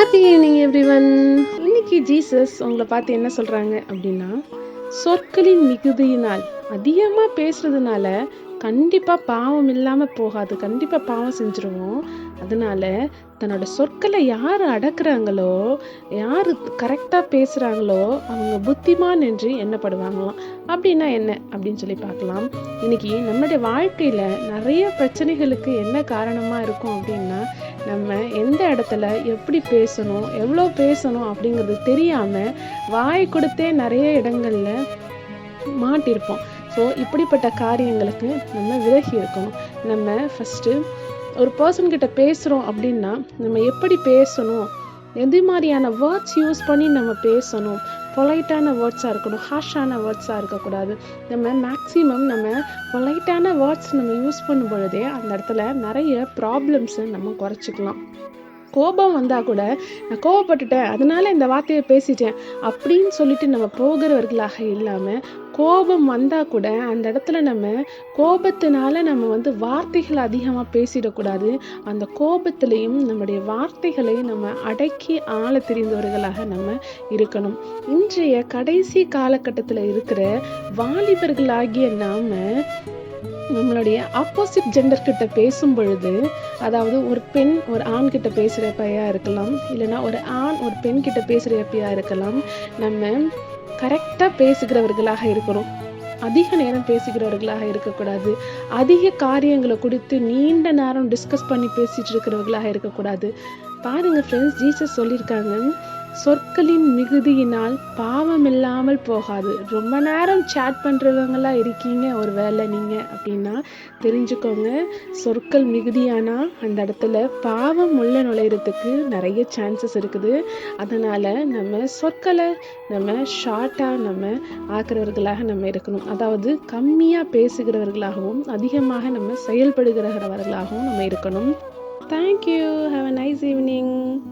Happy evening everyone இன்னைக்கு Jesus உங்களை பார்த்து என்ன சொல்கிறாங்க அப்படின்னா சொற்களின் மிகுதியினால் அதிகமாக பேசுறதுனால கண்டிப்பாக பாவம் இல்லாமல் போகாது கண்டிப்பாக பாவம் செஞ்சுருவோம். அதனால தன்னோட சொற்களை யார் அடக்குறாங்களோ யார் கரெக்டாக பேசுகிறாங்களோ அவங்க புத்திமான் என்று எண்ணப்படுவாங்களாம். அப்படின்னா என்ன? அப்படின்னு சொல்லி பார்க்கலாம். இன்னைக்கு நம்மளுடைய வாழ்க்கையில் நிறைய பிரச்சனைகளுக்கு என்ன காரணமாக இருக்கும் அப்படின்னா நம்ம எந்த இடத்துல எப்படி பேசணும் எவ்வளோ பேசணும் அப்படிங்கிறது தெரியாமல் வாய் கொடுத்தே நிறைய இடங்களில் மாட்டியிருப்போம் ஸோ இப்படிப்பட்ட காரியங்களுக்கு நம்ம விலகி இருக்கணும். நம்ம ஃபஸ்ட்டு ஒரு பர்சன் கிட்ட பேசுகிறோம் அப்படின்னா நம்ம எப்படி பேசணும்? எது மாதிரியான வேர்ட்ஸ் யூஸ் பண்ணி நம்ம பேசணும்? பொலைட்டான வேர்ட்ஸாக இருக்கணும் ஹாஷான வேர்ட்ஸாக இருக்கக்கூடாது. நம்ம மேக்ஸிமம் நம்ம பொலைட்டான வேர்ட்ஸ் நம்ம யூஸ் பண்ணும் பொழுதே அந்த இடத்துல நிறைய ப்ராப்ளம்ஸை நம்ம குறைச்சிக்கலாம். கோபம் வந்தால் கூட நான் கோபப்பட்டுட்டேன் அதனால இந்த வார்த்தையை பேசிட்டேன். அப்படின்னு சொல்லிட்டு நம்ம போகிறவர்களாக இல்லாமல் கோபம் வந்தால் கூட அந்த இடத்துல நம்ம கோபத்தினால நம்ம வந்து வார்த்தைகள் அதிகமாக பேசிடக்கூடாது. அந்த கோபத்திலையும் நம்முடைய வார்த்தைகளை நம்ம அடக்கி ஆள தெரிந்தவர்களாக நம்ம இருக்கணும். இன்றைய கடைசி காலகட்டத்தில் இருக்கிற வாலிபர்களாகிய நாம நம்மளுடைய ஆப்போசிட் ஜெண்டர் கிட்ட பேசும் பொழுது அதாவது ஒரு பெண் ஒரு ஆண் கிட்ட பேசுகிறப்பையா இருக்கலாம் இல்லைன்னா ஒரு ஆண் ஒரு பெண் கிட்ட பேசுகிறப்பையா இருக்கலாம் நம்ம கரெக்டாக பேசுகிறவர்களாக இருக்கணும். அதிக நேரம் பேசுகிறவர்களாக இருக்கக்கூடாது. அதிக காரியங்களை கொடுத்து நீண்ட நேரம் டிஸ்கஸ் பண்ணி பேசிட்டு இருக்கிறவர்களாக இருக்கக்கூடாது. பாருங்க ஃப்ரெண்ட்ஸ் ஜீசஸ் சொல்லியிருக்காங்க சொற்களின் மிகுதியினால் பாவம் இல்லாமல் போகாது. ரொம்ப நேரம் சேட் பண்ணுறவங்களா இருக்கீங்க ஒரு வேலை நீங்கள் அப்படின்னா தெரிஞ்சுக்கோங்க. சொற்கள் மிகுதியானால் அந்த இடத்துல பாவம் உள்ள நுழையிறதுக்கு நிறைய சான்சஸ் இருக்குது. அதனால் நம்ம சொற்களை நம்ம ஷார்ட்டாக நம்ம ஆக்குறவர்களாக நம்ம இருக்கணும். அதாவது கம்மியாக பேசுகிறவர்களாகவும் அதிகமாக நம்ம செயல்படுகிறவர்களாகவும் நம்ம இருக்கணும். Thank you have a nice evening